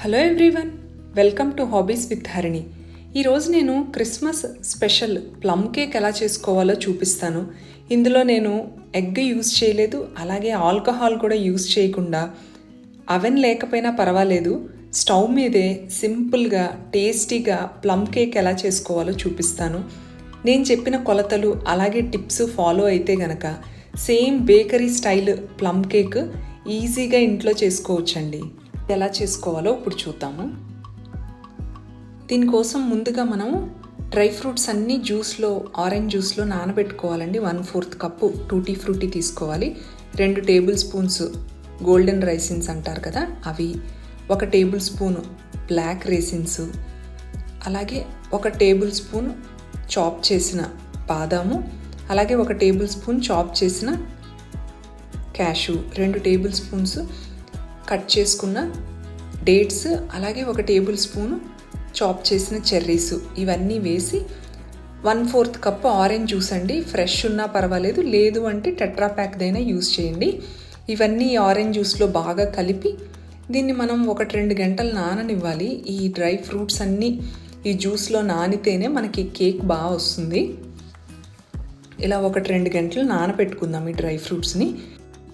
Hello everyone welcome to hobbies with Harini ఈరోజు నేను Christmas special plum cake ఎలా చేసుకోవాలో చూపిస్తాను. ఇందులో నేను ఎగ్ యూజ్ చేయలేదు అలాగే ఆల్కహాల్ కూడా యూజ్ చేయకుండా అవెన్ లేకపోయినా పర్వాలేదు స్టవ్ మీదే సింపుల్గా టేస్టీగా ప్లమ్ కేక్ ఎలా చేసుకోవాలో చూపిస్తాను. నేను చెప్పిన కొలతలు అలాగే టిప్స్ ఫాలో అయితే గనక same bakery style plum cake ఈజీగా ఇంట్లో చేసుకోవచ్చండి. ఎలా చేసుకోవాలో ఇప్పుడు చూద్దాము. దీనికోసం ముందుగా మనం డ్రై ఫ్రూట్స్ అన్నీ జ్యూస్లో ఆరెంజ్ జ్యూస్లో నానబెట్టుకోవాలండి. One fourth cup tutti frutti తీసుకోవాలి. రెండు టేబుల్ స్పూన్స్ గోల్డెన్ రైసిన్స్ అంటారు కదా అవి. ఒక టేబుల్ స్పూన్ బ్లాక్ రేసిన్స్. అలాగే ఒక టేబుల్ స్పూన్ చాప్ చేసిన బాదాము. అలాగే ఒక టేబుల్ స్పూన్ చాప్ చేసిన క్యాషు. రెండు టేబుల్ స్పూన్స్ కట్ చేసుకున్న డేట్స్ అలాగే ఒక టేబుల్ స్పూన్ చాప్ చేసిన చెర్రీస్. ఇవన్నీ వేసి one fourth cup orange juice అండి. ఫ్రెష్ ఉన్నా పర్వాలేదు లేదు అంటే టెట్రా ప్యాక్దైనా యూస్ చేయండి. ఇవన్నీ ఆరెంజ్ జ్యూస్లో బాగా కలిపి దీన్ని మనం ఒకటి రెండు గంటలు నాననివ్వాలి. ఈ డ్రై ఫ్రూట్స్ అన్నీ ఈ జ్యూస్లో నానితేనే మనకి కేక్ బాగా వస్తుంది. ఇలా ఒకటి రెండు గంటలు నానబెట్టుకుందాం ఈ డ్రై ఫ్రూట్స్ని.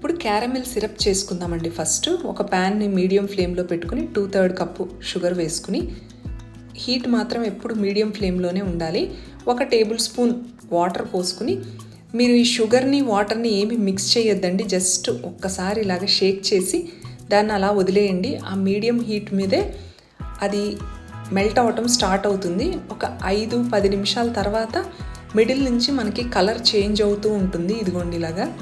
ఇప్పుడు క్యారమెల్ సిరప్ చేసుకుందామండి ఫస్ట్. ఒక ప్యాన్ని మీడియం ఫ్లేమ్లో పెట్టుకుని టూ థర్డ్ కప్పు షుగర్ వేసుకుని హీట్ మాత్రం ఎప్పుడు మీడియం ఫ్లేమ్లోనే ఉండాలి. ఒక టేబుల్ స్పూన్ వాటర్ పోసుకుని మీరు ఈ షుగర్ని వాటర్ని ఏమి మిక్స్ చేయొద్దండి. జస్ట్ ఒక్కసారి ఇలాగ షేక్ చేసి దాన్ని అలా వదిలేయండి. ఆ మీడియం హీట్ మీదే అది మెల్ట్ అవ్వటం స్టార్ట్ అవుతుంది. ఒక ఐదు పది నిమిషాల తర్వాత మిడిల్ నుంచి మనకి కలర్ చేంజ్ అవుతూ ఉంటుంది. ఇదిగోండి ఇలాగా.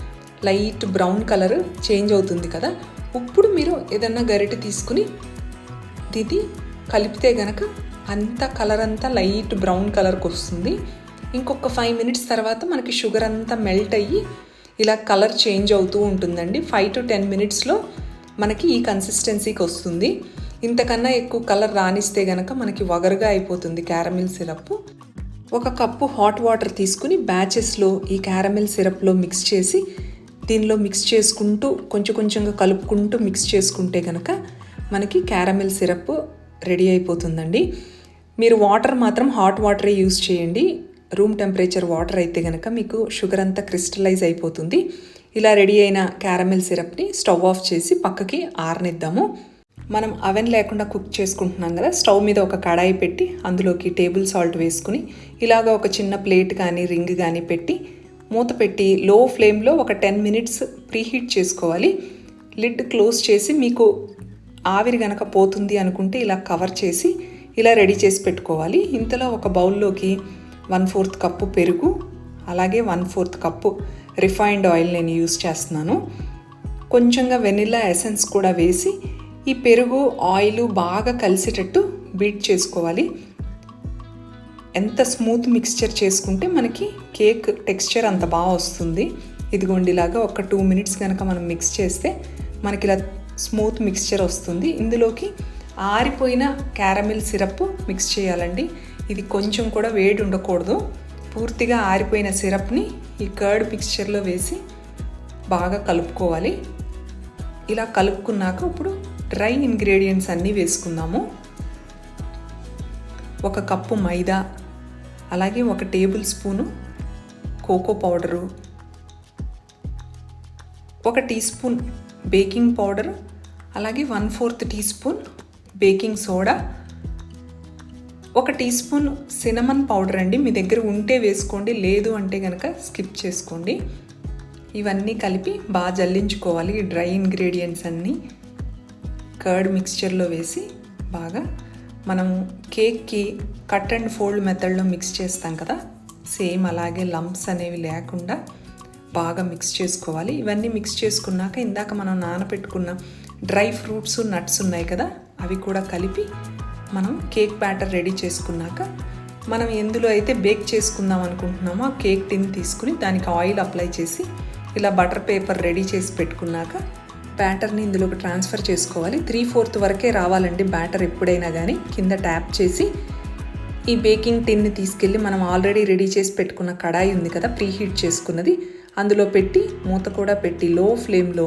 లైట్ బ్రౌన్ కలర్ చేంజ్ అవుతుంది కదా. ఇప్పుడు మీరు ఏదన్నా గరిటె తీసుకుని ఇది కలిపితే గనక అంత కలర్ అంతా లైట్ బ్రౌన్ కలర్కి వస్తుంది. ఇంకొక ఫైవ్ మినిట్స్ తర్వాత మనకి షుగర్ అంతా మెల్ట్ అయ్యి ఇలా కలర్ చేంజ్ అవుతూ ఉంటుందండి. ఫైవ్ టు టెన్ మినిట్స్లో మనకి ఈ కన్సిస్టెన్సీకి వస్తుంది. ఇంతకన్నా ఎక్కువ కలర్ రానిస్తే గనక మనకి వగరుగా అయిపోతుంది క్యారమిల్ సిరప్. ఒక కప్పు హాట్ వాటర్ తీసుకుని బ్యాచెస్లో ఈ క్యారమిల్ సిరప్లో మిక్స్ చేసి దీనిలో మిక్స్ చేసుకుంటూ కొంచెం కొంచెంగా కలుపుకుంటూ మిక్స్ చేసుకుంటే కనుక మనకి క్యారమెల్ సిరప్ రెడీ అయిపోతుందండి. మీరు వాటర్ మాత్రం హాట్ వాటరే యూస్ చేయండి. రూమ్ టెంపరేచర్ వాటర్ అయితే కనుక మీకు షుగర్ అంతా క్రిస్టలైజ్ అయిపోతుంది. ఇలా రెడీ అయిన క్యారమెల్ సిరప్ని స్టవ్ ఆఫ్ చేసి పక్కకి ఆరనిద్దాము. మనం అవెన్ లేకుండా కుక్ చేసుకుంటున్నాం కదా స్టవ్ మీద ఒక కడాయి పెట్టి అందులోకి టేబుల్ సాల్ట్ వేసుకుని ఇలాగ ఒక చిన్న ప్లేట్ కానీ రింగ్ కానీ పెట్టి మూత పెట్టి లో ఫ్లేమ్లో ఒక టెన్ మినిట్స్ ప్రీహీట్ చేసుకోవాలి. లిడ్ క్లోజ్ చేసి మీకు ఆవిరి గనక పోతుంది అనుకుంటే ఇలా కవర్ చేసి ఇలా రెడీ చేసి పెట్టుకోవాలి. ఇంతలో ఒక బౌల్లోకి వన్ ఫోర్త్ కప్పు పెరుగు అలాగే one fourth cup refined oil నేను యూస్ చేస్తున్నాను. కొంచెంగా వెనిలా ఎసెన్స్ కూడా వేసి ఈ పెరుగు ఆయిల్ బాగా కలిసేటట్టు బీట్ చేసుకోవాలి. ఎంత స్మూత్ మిక్స్చర్ చేసుకుంటే మనకి కేక్ టెక్స్చర్ అంత బాగా వస్తుంది. ఇదిగోండి ఇలాగా ఒక టూ మినిట్స్ కనుక మనం మిక్స్ చేస్తే మనకి ఇలా స్మూత్ మిక్స్చర్ వస్తుంది. ఇందులోకి ఆరిపోయిన క్యారమిల్ సిరప్ మిక్స్ చేయాలండి. ఇది కొంచెం కూడా వేడి ఉండకూడదు. పూర్తిగా ఆరిపోయిన సిరప్ని ఈ కర్డ్ మిక్స్చర్లో వేసి బాగా కలుపుకోవాలి. ఇలా కలుపుకున్నాక ఇప్పుడు డ్రై ఇంగ్రీడియంట్స్ అన్నీ వేసుకుందాము. ఒక కప్పు మైదా అలాగే ఒక టేబుల్ స్పూను కోకో పౌడరు ఒక టీ స్పూన్ బేకింగ్ పౌడర్ అలాగే one fourth tea spoon baking soda ఒక టీ స్పూన్ సినమన్ పౌడర్ అండి. మీ దగ్గర ఉంటే వేసుకోండి లేదు అంటే కనుక స్కిప్ చేసుకోండి. ఇవన్నీ కలిపి బాగా జల్లించుకోవాలి. డ్రై ఇంగ్రీడియంట్స్ అన్నీ కర్డ్ మిక్స్చర్లో వేసి బాగా మనం కేక్కి కట్ అండ్ ఫోల్డ్ మెథడ్లో మిక్స్ చేస్తాం కదా. సేమ్ అలాగే లంప్స్ అనేవి లేకుండా బాగా మిక్స్ చేసుకోవాలి. ఇవన్నీ మిక్స్ చేసుకున్నాక ఇందాక మనం నానబెట్టుకున్న డ్రై ఫ్రూట్స్ నట్స్ ఉన్నాయి కదా అవి కూడా కలిపి మనం కేక్ బ్యాటర్ రెడీ చేసుకున్నాక మనం ఎందులో అయితే బేక్ చేసుకుందాం అనుకుంటున్నామో ఆ కేక్ టిన్ తీసుకుని దానికి ఆయిల్ అప్లై చేసి ఇలా బటర్ పేపర్ రెడీ చేసి పెట్టుకున్నాక బ్యాటర్ని ఇందులోకి ట్రాన్స్ఫర్ చేసుకోవాలి. త్రీ ఫోర్త్ వరకే రావాలండి బ్యాటర్ ఎప్పుడైనా కానీ కింద ట్యాప్ చేసి ఈ బేకింగ్ టిన్ని తీసుకెళ్ళి మనం ఆల్రెడీ రెడీ చేసి పెట్టుకున్న కడాయి ఉంది కదా ప్రీ హీట్ చేసుకున్నది. అందులో పెట్టి మూత కూడా పెట్టి లో ఫ్లేమ్లో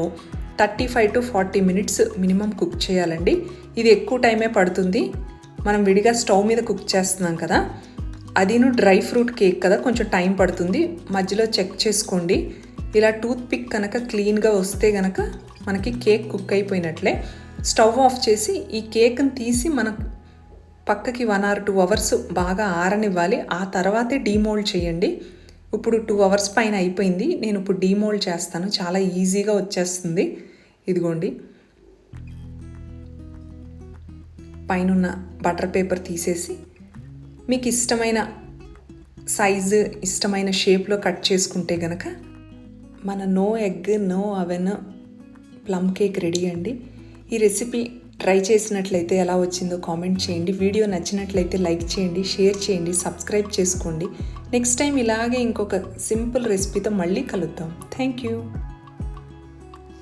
thirty five to forty minutes minimum cook చేయాలండి. ఇది ఎక్కువ టైమే పడుతుంది. మనం విడిగా స్టవ్ మీద కుక్ చేస్తున్నాం కదా. అదిను డ్రై ఫ్రూట్ కేక్ కదా కొంచెం టైం పడుతుంది. మధ్యలో చెక్ చేసుకోండి. ఇలా టూత్ పిక్ కనుక క్లీన్గా వస్తే కనుక మనకి కేక్ కుక్ అయిపోయినట్లే. స్టవ్ ఆఫ్ చేసి ఈ కేక్ని తీసి మన పక్కకి వన్ ఆర్ టూ అవర్స్ బాగా ఆరనివ్వాలి. ఆ తర్వాతే డీమోల్డ్ చేయండి. ఇప్పుడు టూ అవర్స్ పైన అయిపోయింది. నేను ఇప్పుడు డీమోల్డ్ చేస్తాను. చాలా ఈజీగా వచ్చేస్తుంది. ఇదిగోండి. పైన బటర్ పేపర్ తీసేసి మీకు ఇష్టమైన సైజు ఇష్టమైన షేప్లో కట్ చేసుకుంటే గనక మన no egg no oven plum cake ready అండి. ఈ రెసిపీ ట్రై చేసినట్లయితే ఎలా వచ్చిందో కామెంట్ చేయండి. వీడియో నచ్చినట్లయితే లైక్ చేయండి షేర్ చేయండి సబ్స్క్రైబ్ చేసుకోండి. నెక్స్ట్ టైం ఇలాగే ఇంకొక సింపుల్ రెసిపీతో మళ్ళీ కలుద్దాం. Thank you